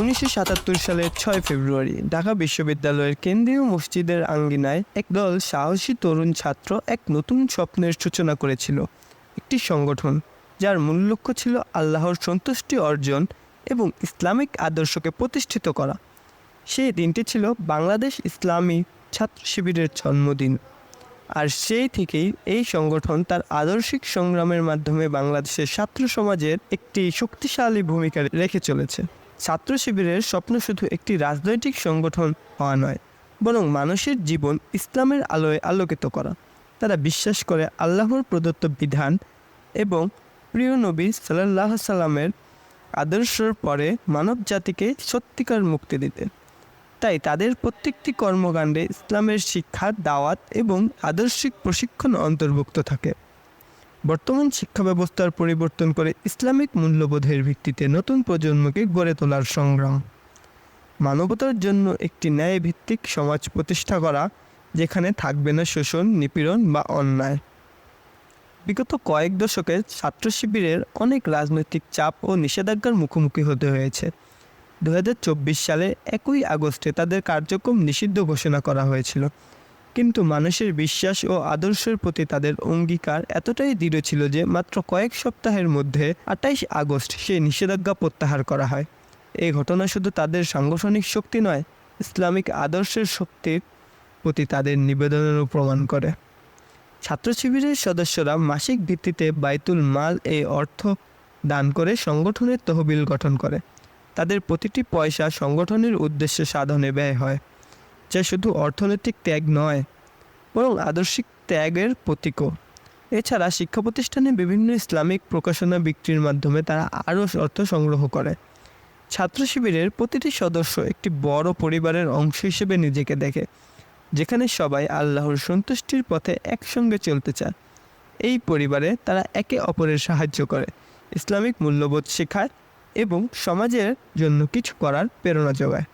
উনিশশো সাতাত্তর সালের ছয় ফেব্রুয়ারি ঢাকা বিশ্ববিদ্যালয়ের কেন্দ্রীয় মসজিদের আঙ্গিনায় একদল সাহসী তরুণ ছাত্র এক নতুন স্বপ্নের সূচনা করেছিল। একটি সংগঠন, যার মূল লক্ষ্য ছিল আল্লাহর সন্তুষ্টি অর্জন এবং ইসলামিক আদর্শকে প্রতিষ্ঠিত করা। সেই দিনটি ছিল বাংলাদেশ ইসলামী ছাত্র শিবিরের জন্মদিন। আর সেই থেকেই এই সংগঠন তার আদর্শিক সংগ্রামের মাধ্যমে বাংলাদেশের ছাত্র সমাজের একটি শক্তিশালী ভূমিকা রেখে চলেছে। ছাত্র শিবিরের স্বপ্ন শুধু একটি রাজনৈতিক সংগঠন হওয়া নয়, বরং মানুষের জীবন ইসলামের আলোয় আলোকিত করা। তারা বিশ্বাস করে আল্লাহর প্রদত্ত বিধান এবং প্রিয় নবী সাল্লাহ সাল্লামের আদর্শের পরে মানব জাতিকে সত্যিকার মুক্তি দিতে। তাই তাদের প্রত্যেকটি কর্মকাণ্ডে ইসলামের শিক্ষা, দাওয়াত এবং আদর্শিক প্রশিক্ষণ অন্তর্ভুক্ত থাকে। বর্তমান শিক্ষা ব্যবস্থার পরিবর্তন করে ইসলামিক মূল্যবোধের ভিত্তিতে নতুন প্রজন্মকে গড়ে তোলার সংগ্রাম। মানবতার জন্য একটি ন্যায় ভিত্তিক সমাজ প্রতিষ্ঠা করা, যেখানে থাকবে না শোষণ, নিপীড়ন বা অন্যায়। বিগত কয়েক দশকে ছাত্র শিবিরের অনেক রাজনৈতিক চাপ ও নিষেধাজ্ঞার মুখোমুখি হতে হয়েছে। দু হাজার চব্বিশ সালে একই আগস্টে তাদের কার্যক্রম নিষিদ্ধ ঘোষণা করা হয়েছিল। কিন্তু মানুষের বিশ্বাস ও আদর্শের প্রতি তাদের অঙ্গীকার এতটাই দৃঢ় ছিল যে মাত্র কয়েক সপ্তাহের মধ্যে আটাইশ আগস্ট সেই নিষেধাজ্ঞা প্রত্যাহার করা হয়। এই ঘটনা শুধু তাদের সাংগঠনিক শক্তি নয়, ইসলামিক আদর্শের শক্তির প্রতি তাদের নিবেদনেরও প্রমাণ করে। ছাত্র শিবিরের সদস্যরা মাসিক ভিত্তিতে বাইতুল মাল এই অর্থ দান করে সংগঠনের তহবিল গঠন করে। তাদের প্রতিটি পয়সা সংগঠনের উদ্দেশ্যে সাধনে ব্যয় হয়। যা শুধু অর্থনৈতিক ত্যাগ নয়, বরং আদর্শিক ত্যাগের প্রতীকও। এছাড়া শিক্ষা প্রতিষ্ঠানে বিভিন্ন ইসলামিক প্রকাশনা বিক্রির মাধ্যমে তারা আরও অর্থ সংগ্রহ করে। ছাত্র শিবিরের প্রতিটি সদস্য একটি বড় পরিবারের অংশ হিসেবে নিজেকে দেখে, যেখানে সবাই আল্লাহর সন্তুষ্টির পথে একসঙ্গে চলতে চায়। এই পরিবারে তারা একে অপরের সাহায্য করে, ইসলামিক মূল্যবোধ শেখায় এবং সমাজের জন্য কিছু করার প্রেরণা যোগায়।